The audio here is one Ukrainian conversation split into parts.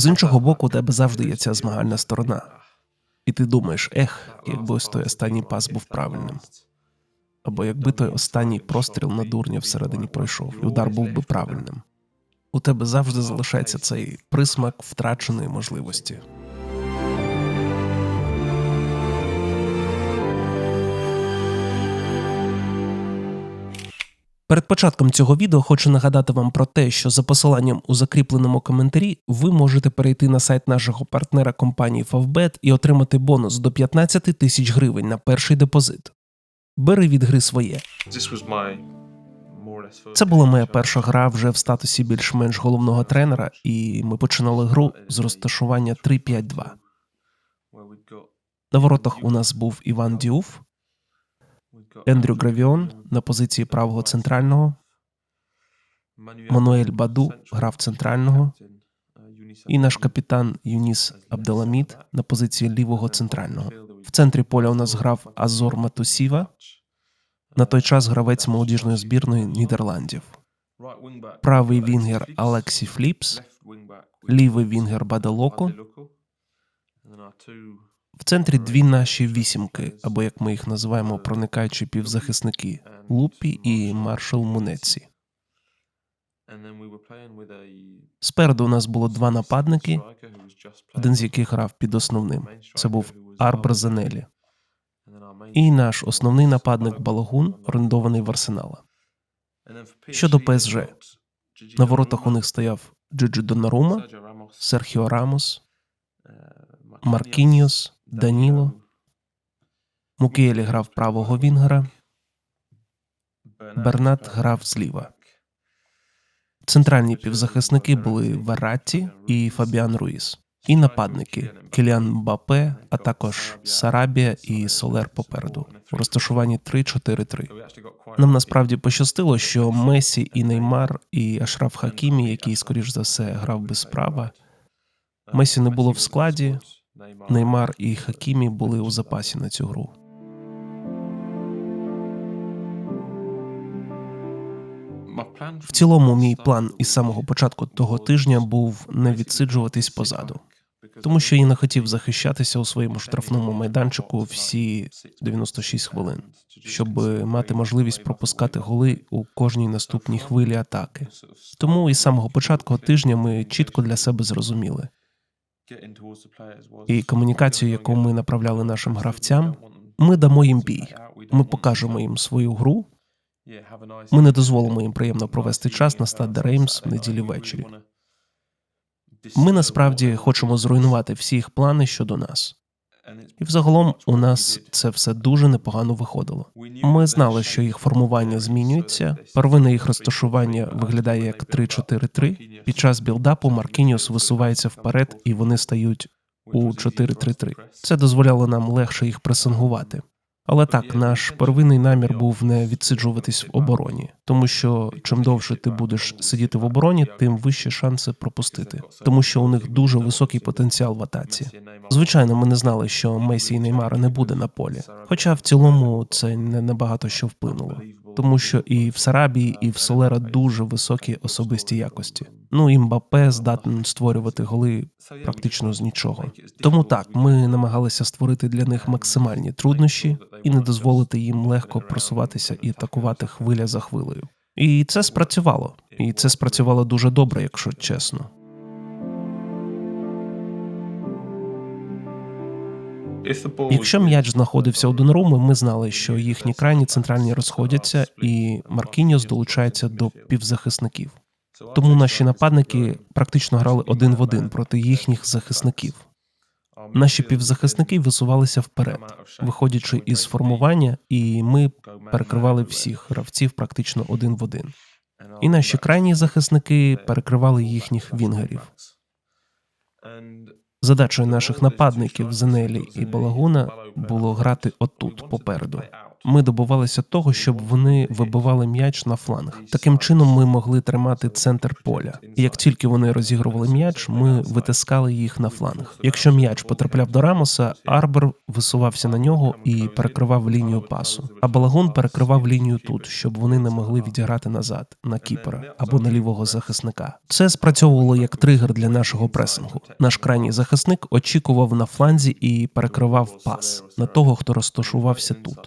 З іншого боку, у тебе завжди є ця змагальна сторона. І ти думаєш, ех, якби ось той останній пас був правильним. Або якби той останній простріл на дурня всередині пройшов, і удар був би правильним. У тебе завжди залишається цей присмак втраченої можливості. Перед початком цього відео хочу нагадати вам про те, що за посиланням у закріпленому коментарі ви можете перейти на сайт нашого партнера компанії Favbet і отримати бонус до 15 тисяч гривень на перший депозит. Бери від гри своє. Це була моя перша гра вже в статусі більш-менш головного тренера, і ми починали гру з розташування 3-5-2. На воротах у нас був Іван Діуф, Ендрю Гравіон на позиції правого центрального, Мануель Баду грав центрального, і наш капітан Юніс Абделамід на позиції лівого центрального. В центрі поля у нас грав Азор Матусіва, на той час гравець молодіжної збірної Нідерландів. Правий вінгер Алексі Фліпс, лівий вінгер Баделоко. В центрі дві наші вісімки, або як ми їх називаємо, проникаючі півзахисники Лупі і Маршал Мунеці. Спереду у нас було два нападники, один з яких грав під основним. Це був Арбер Занелі. І наш основний нападник Балагун, орендований в Арсенала. Щодо ПСЖ, на воротах у них стояв Джиджи Донарума, Серхіо Рамос, Маркіньос, Даніло. Мукіелі грав правого вінгера, Бернат грав зліва. Центральні півзахисники були Вератті і Фабіан Руїс. І нападники Кіліан Мбапе, а також Сарабія і Солер попереду. У розташуванні 3-4-3. Нам насправді пощастило, що Месі і Неймар і Ашраф Хакімі, який, скоріш за все, грав без права. Месі не було в складі. Неймар і Хакімі були у запасі на цю гру. В цілому, мій план із самого початку того тижня був не відсиджуватись позаду, тому що я не хотів захищатися у своєму штрафному майданчику всі 96 хвилин, щоб мати можливість пропускати голи у кожній наступній хвилі атаки. Тому із самого початку тижня ми чітко для себе зрозуміли. І комунікацію, яку ми направляли нашим гравцям, ми дамо їм бій. Ми покажемо їм свою гру. Ми не дозволимо їм приємно провести час на стаде Реймс в неділі ввечері. Ми насправді хочемо зруйнувати всі їх плани щодо нас. І взагалом у нас це все дуже непогано виходило. Ми знали, що їх формування змінюється. Первинне їх розташування виглядає як 3-4-3. Під час білдапу Маркініус висувається вперед, і вони стають у 4-3-3. Це дозволяло нам легше їх пресингувати. Але так, наш первинний намір був не відсиджуватись в обороні, тому що чим довше ти будеш сидіти в обороні, тим вищі шанси пропустити, тому що у них дуже високий потенціал в атаці. Звичайно, ми не знали, що Месі і Неймара не буде на полі. Хоча в цілому це не набагато що вплинуло, тому що і в Сарабії, і в Солера дуже високі особисті якості. Ну і Мбапе здатен створювати голи практично з нічого. Тому так ми намагалися створити для них максимальні труднощі і не дозволити їм легко просуватися і атакувати хвиля за хвилею. І це спрацювало, і це спрацювало дуже добре, якщо чесно. Якщо м'яч знаходився у Доноруми, ми знали, що їхні крайні центральні розходяться, і Маркіньос долучається до півзахисників. Тому наші нападники практично грали один в один проти їхніх захисників. Наші півзахисники висувалися вперед, виходячи із формування, і ми перекривали всіх гравців практично один в один. І наші крайні захисники перекривали їхніх вінгерів. Задачою наших нападників Зенелі і Балагуна було грати отут попереду. Ми добувалися того, щоб вони вибивали м'яч на фланг. Таким чином ми могли тримати центр поля. І як тільки вони розігрували м'яч, ми витискали їх на фланг. Якщо м'яч потрапляв до Рамоса, Арбор висувався на нього і перекривав лінію пасу. А Балагун перекривав лінію тут, щоб вони не могли відіграти назад на кіпера або на лівого захисника. Це спрацьовувало як тригер для нашого пресингу. Наш крайній захисник очікував на фланзі і перекривав пас на того, хто розташувався тут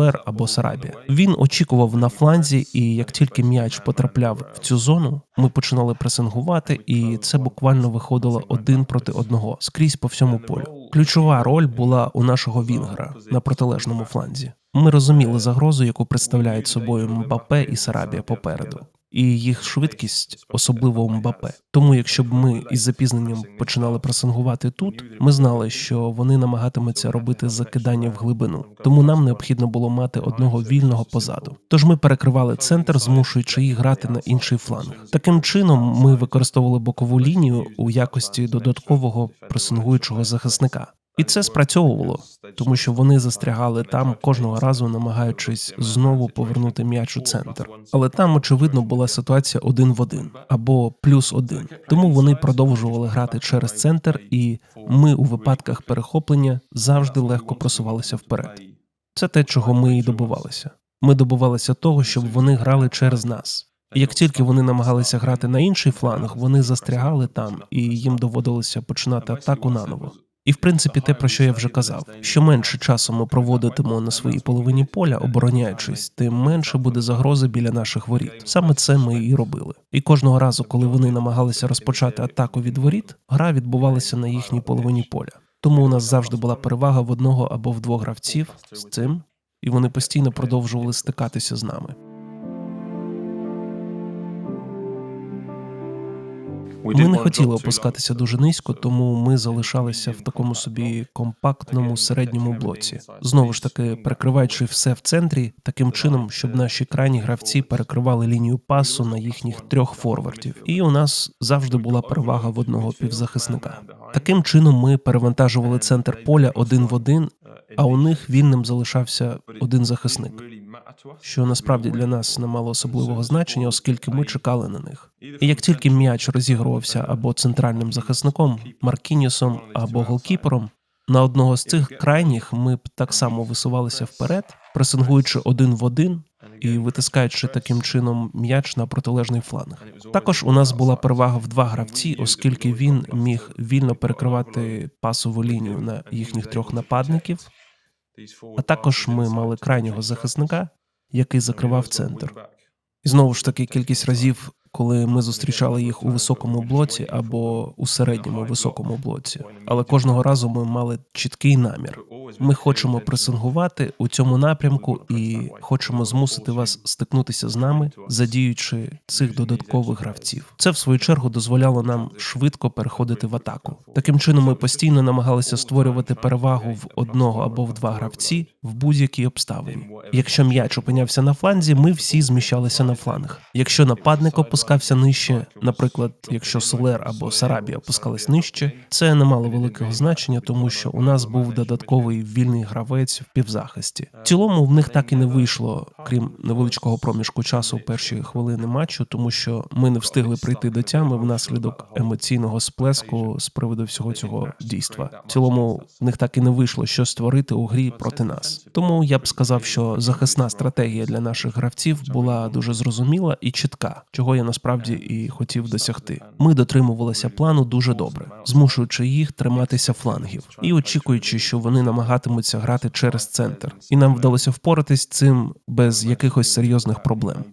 Солер або Сарабія. Він очікував на фланзі, і як тільки м'яч потрапляв в цю зону, ми починали пресингувати, і це буквально виходило один проти одного скрізь по всьому полю. Ключова роль була у нашого Вінгера на протилежному фланзі. Ми розуміли загрозу, яку представляють собою Мбапе і Сарабія попереду. І їх швидкість, особливо Мбапе. Тому, якщо б ми із запізненням починали пресингувати тут, ми знали, що вони намагатимуться робити закидання в глибину. Тому нам необхідно було мати одного вільного позаду. Тож ми перекривали центр, змушуючи їх грати на інший фланг. Таким чином, ми використовували бокову лінію у якості додаткового пресингуючого захисника. І це спрацьовувало, тому що вони застрягали там кожного разу, намагаючись знову повернути м'яч у центр. Але там, очевидно, була ситуація один в один або плюс один. Тому вони продовжували грати через центр, і ми у випадках перехоплення завжди легко просувалися вперед. Це те, чого ми і добивалися. Ми добивалися того, щоб вони грали через нас. Як тільки вони намагалися грати на інший фланг, вони застрягали там, і їм доводилося починати атаку наново. І в принципі, те, про що я вже казав, що менше часу ми проводитимо на своїй половині поля, обороняючись, тим менше буде загрози біля наших воріт. Саме це ми і робили. І кожного разу, коли вони намагалися розпочати атаку від воріт, гра відбувалася на їхній половині поля. Тому у нас завжди була перевага в одного або в двох гравців з цим, і вони постійно продовжували стикатися з нами. Ми не хотіли опускатися дуже низько, тому ми залишалися в такому собі компактному середньому блоці. Знову ж таки, перекриваючи все в центрі, таким чином, щоб наші крайні гравці перекривали лінію пасу на їхніх трьох форвардів. І у нас завжди була перевага в одного півзахисника. Таким чином, ми перевантажували центр поля один в один, а у них вільним залишався один захисник. Що насправді для нас не мало особливого значення, оскільки ми чекали на них. І як тільки м'яч розігрувався або центральним захисником, Маркінісом або голкіпером, на одного з цих крайніх ми б так само висувалися вперед, пресингуючи один в один і витискаючи таким чином м'яч на протилежний фланг. Також у нас була перевага в два гравці, оскільки він міг вільно перекривати пасову лінію на їхніх трьох нападників. А також ми мали крайнього захисника, який закривав центр. І знову ж таки, кількість разів, коли ми зустрічали їх у високому блоці або у середньому високому блоці. Але кожного разу ми мали чіткий намір. Ми хочемо пресингувати у цьому напрямку і хочемо змусити вас стикнутися з нами, задіючи цих додаткових гравців. Це в свою чергу дозволяло нам швидко переходити в атаку. Таким чином, ми постійно намагалися створювати перевагу в одного або в два гравці в будь-якій обставині. Якщо м'яч опинявся на фланзі, ми всі зміщалися на фланг. Якщо нападник опускався нижче, наприклад, якщо Солер або Сарабія опускались нижче, це не мало великого значення, тому що у нас був додатковий вільний гравець в півзахисті. В цілому в них так і не вийшло, крім невеличкого проміжку часу в перші хвилини матчу, тому що ми не встигли прийти до тями внаслідок емоційного сплеску з приводу всього цього дійства. В цілому в них так і не вийшло щось створити у грі проти нас. Тому я б сказав, що захисна стратегія для наших гравців була дуже зрозуміла і чітка, чого я насправді і хотів досягти. Ми дотримувалися плану дуже добре, змушуючи їх триматися флангів і очікуючи, що вони намагатимуться грати через центр, і нам вдалося впоратись цим без якихось серйозних проблем.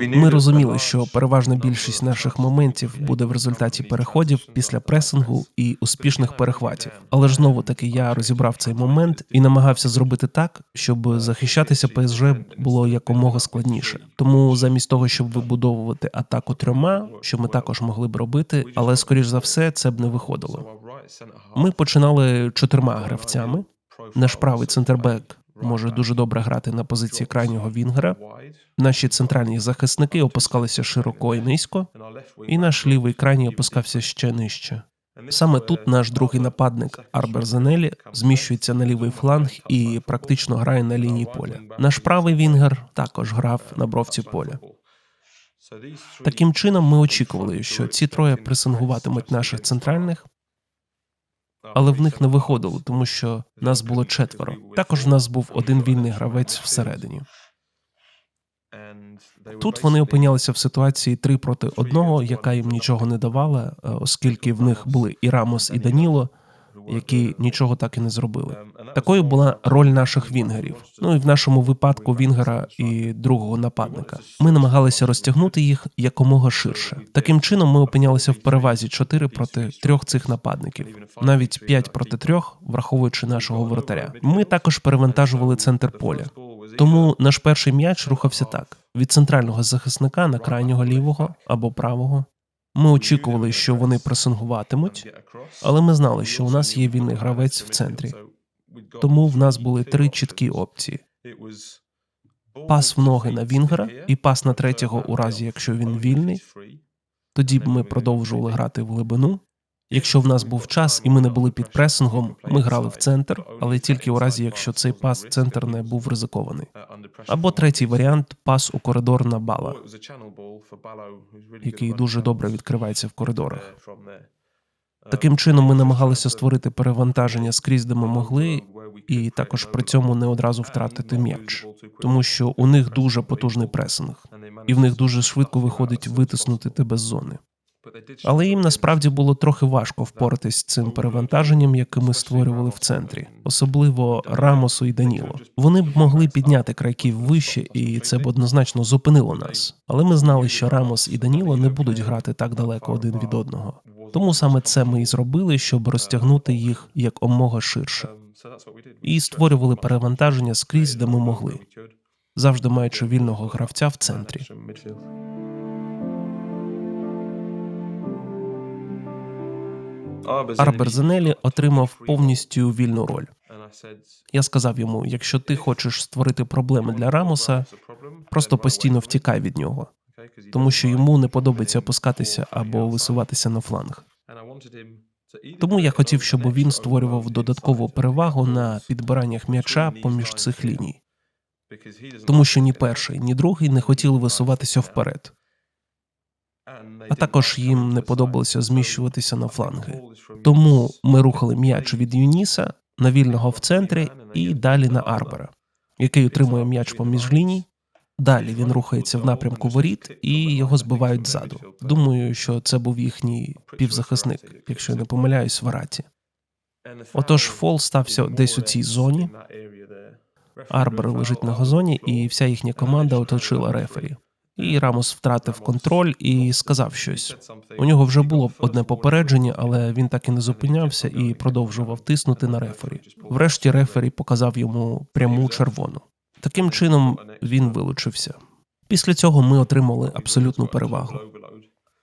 Ми розуміли, що переважна більшість наших моментів буде в результаті переходів після пресингу і успішних перехватів. Але ж знову таки я розібрав цей момент і намагався зробити так, щоб захищатися ПСЖ було якомога складніше. Тому замість того, щоб вибудовувати атаку трьома, що ми також могли б робити, але скоріш за все це б не виходило. Ми починали чотирма гравцями. Наш правий центрбек може дуже добре грати на позиції крайнього вінгера. Наші центральні захисники опускалися широко і низько, і наш лівий крайній опускався ще нижче. Саме тут наш другий нападник Арбер Зенелі зміщується на лівий фланг і практично грає на лінії поля. Наш правий вінгер також грав на бровці поля. Таким чином, ми очікували, що ці троє пресингуватимуть наших центральних, але в них не виходило, тому що нас було четверо. Також в нас був один вільний гравець всередині. Тут вони опинялися в ситуації 3 проти 1, яка їм нічого не давала, е, оскільки в них були і Рамос, і Даніло, які нічого так і не зробили. Такою була роль наших вінгерів. Ну і в нашому випадку вінгера і другого нападника. Ми намагалися розтягнути їх якомога ширше. Таким чином, ми опинялися в перевазі 4 проти трьох цих нападників, навіть 5 проти 3, враховуючи нашого воротаря. Ми також перевантажували центр поля. Тому наш перший м'яч рухався так: від центрального захисника на крайнього лівого або правого. Ми очікували, що вони пресингуватимуть, але ми знали, що у нас є вільний гравець в центрі. Тому в нас були три чіткі опції: пас в ноги на Вінгера і пас на третього, у разі якщо він вільний. Тоді б ми продовжували грати в глибину. Якщо в нас був час і ми не були під пресингом, ми грали в центр, але тільки у разі, якщо цей пас в центр не був ризикований. Або третій варіант пас у коридор на бала, який дуже добре відкривається в коридорах. Таким чином, ми намагалися створити перевантаження скрізь, де ми могли, і також при цьому не одразу втратити м'яч, тому що у них дуже потужний пресинг, і в них дуже швидко виходить витиснути тебе з зони. Але їм насправді було трохи важко впоратись з цим перевантаженням, яке ми створювали в центрі, особливо Рамосу і Даніло. Вони б могли підняти крайків вище, і це б однозначно зупинило нас. Але ми знали, що Рамос і Даніло не будуть грати так далеко один від одного. Тому саме це ми і зробили, щоб розтягнути їх як омога ширше, і створювали перевантаження скрізь, де ми могли, завжди маючи вільного гравця в центрі. Арбер Зенелі отримав повністю вільну роль. Я сказав йому: якщо ти хочеш створити проблеми для Рамоса, просто постійно втікай від нього, тому що йому не подобається опускатися або висуватися на фланг. Тому я хотів, щоб він створював додаткову перевагу на підбираннях м'яча поміж цих ліній, тому що ні перший, ні другий не хотіли висуватися вперед. А також їм не подобалося зміщуватися на фланги. Тому ми рухали м'яч від Юніса на вільного в центрі і далі на Арбера, який отримує м'яч поміж ліній. Далі він рухається в напрямку воріт і його збивають ззаду. Думаю, що це був їхній півзахисник, якщо я не помиляюсь, в Араті. Отож, фол стався десь у цій зоні. Арбер лежить на газоні, і вся їхня команда оточила рефері. І Рамос втратив контроль і сказав щось. У нього вже було одне попередження, але він так і не зупинявся і продовжував тиснути на рефері. Врешті рефері показав йому пряму червону. Таким чином він вилучився. Після цього ми отримали абсолютну перевагу.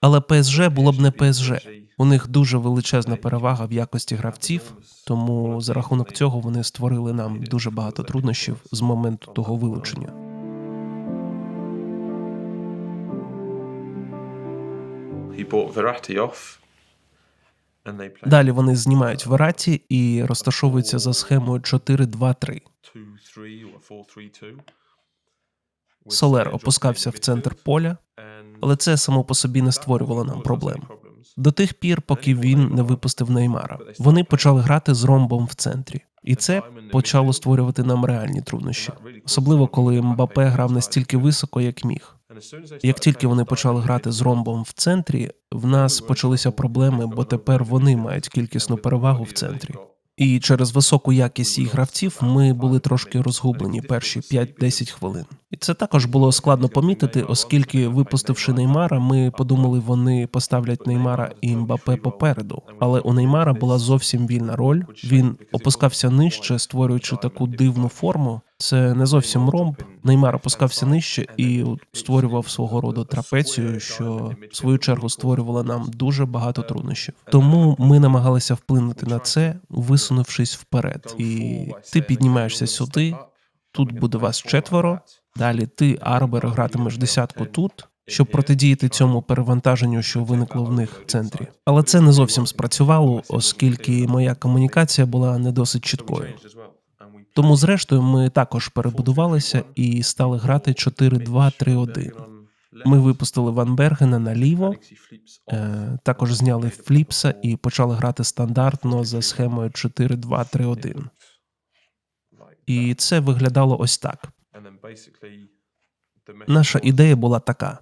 Але ПСЖ було б не ПСЖ. У них дуже величезна перевага в якості гравців, тому за рахунок цього вони створили нам дуже багато труднощів з моменту того вилучення. Далі вони знімають Вераті і розташовуються за схемою 4-2-3. 2-3 or 4-3-2. Солер опускався в центр поля, але це само по собі не створювало нам проблем. До тих пір, поки він не випустив Неймара. Вони почали грати з ромбом в центрі, і це почало створювати нам реальні труднощі, особливо коли Мбапе грав настільки високо, як міг. Як тільки вони почали грати з ромбом в центрі, в нас почалися проблеми, бо тепер вони мають кількісну перевагу в центрі. І через високу якість їх гравців ми були трошки розгублені перші 5-10 хвилин. І це також було складно помітити, оскільки, випустивши Неймара, ми подумали, вони поставлять Неймара і Мбапе попереду. Але у Неймара була зовсім вільна роль. Він опускався нижче, створюючи таку дивну форму. Це не зовсім ромб. Неймар опускався нижче і створював свого роду трапецію, що в свою чергу створювала нам дуже багато труднощів. Тому ми намагалися вплинути на це, висунувшись вперед. І ти піднімаєшся сюди. Тут буде вас четверо. Далі ти, Арбер, гратимеш десятку тут, щоб протидіяти цьому перевантаженню, що виникло в них в центрі. Але це не зовсім спрацювало, оскільки моя комунікація була не досить чіткою. Тому, зрештою, ми також перебудувалися і стали грати 4-2-3-1. Ми випустили Ван Бергена наліво, е, також зняли Фліпса і почали грати стандартно за схемою 4-2-3-1. І це виглядало ось так. Наша ідея була така: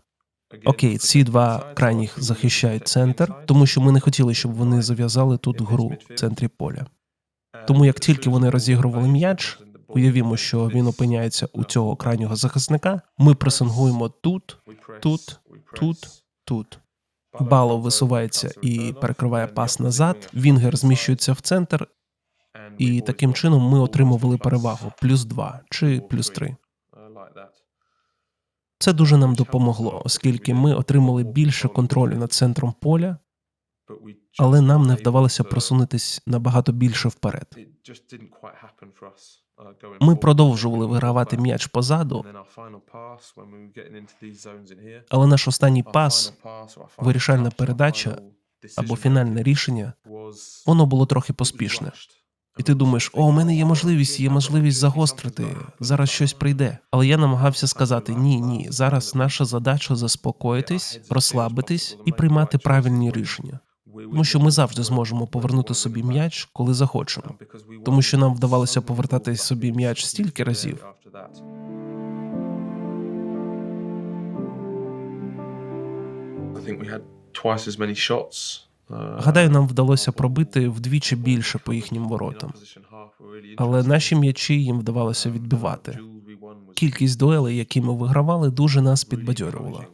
окей, ці два крайніх захищають центр, тому що ми не хотіли, щоб вони зав'язали тут гру в центрі поля. Тому як тільки вони розігрували м'яч, уявімо, що він опиняється у цього крайнього захисника. Ми пресингуємо тут, тут, тут, тут. Бало висувається і перекриває пас назад. Вінгер зміщується в центр, і таким чином ми отримували перевагу плюс 2 чи плюс 3. Це дуже нам допомогло, оскільки ми отримали більше контролю над центром поля, але нам не вдавалося просунутись набагато більше вперед. Ми продовжували вигравати м'яч позаду, але наш останній пас, вирішальна передача або фінальне рішення, воно було трохи поспішне. І ти думаєш, о, у мене є можливість, є можливість загострити. Зараз щось прийде. Але я намагався сказати: ні, ні. Зараз наша задача заспокоїтись, розслабитись і приймати правильні рішення. Тому що ми завжди зможемо повернути собі м'яч, коли захочемо. Тому що нам вдавалося повертати собі м'яч стільки разів. Uh, Гадаю, нам вдалося пробити вдвічі більше по їхнім воротам. Але наші м'ячі їм вдавалося відбивати. Кількість дуелей, які ми вигравали, дуже нас підбадьорювала.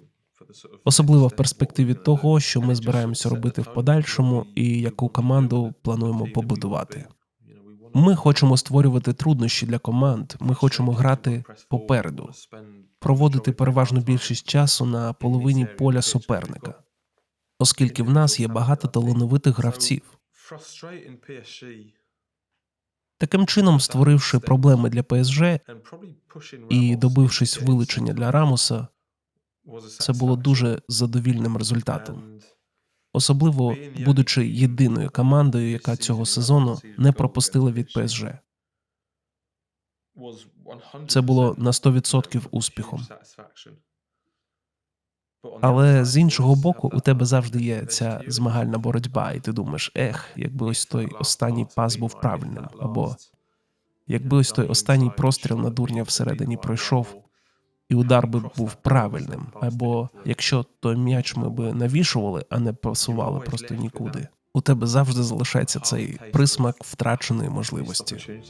Особливо в перспективі того, що ми збираємося робити в подальшому, і яку команду плануємо побудувати. Ми хочемо створювати труднощі для команд. Ми хочемо грати попереду, проводити переважну більшість часу на половині поля суперника, оскільки в нас є багато талановитих гравців. Таким чином, створивши проблеми для ПСЖ і добившись вилучення для Рамуса, це було дуже задовільним результатом. Особливо будучи єдиною командою, яка цього сезону не пропустила від ПСЖ. Це було на 100% успіхом. Але з іншого боку, у тебе завжди є ця змагальна боротьба, і ти думаєш, ех, якби ось той останній пас був правильним, або якби ось той останній простріл на дурня всередині пройшов, і удар би був правильним, або якщо той м'яч ми би навішували, а не пасували просто нікуди. У тебе завжди залишається цей присмак втраченої можливості.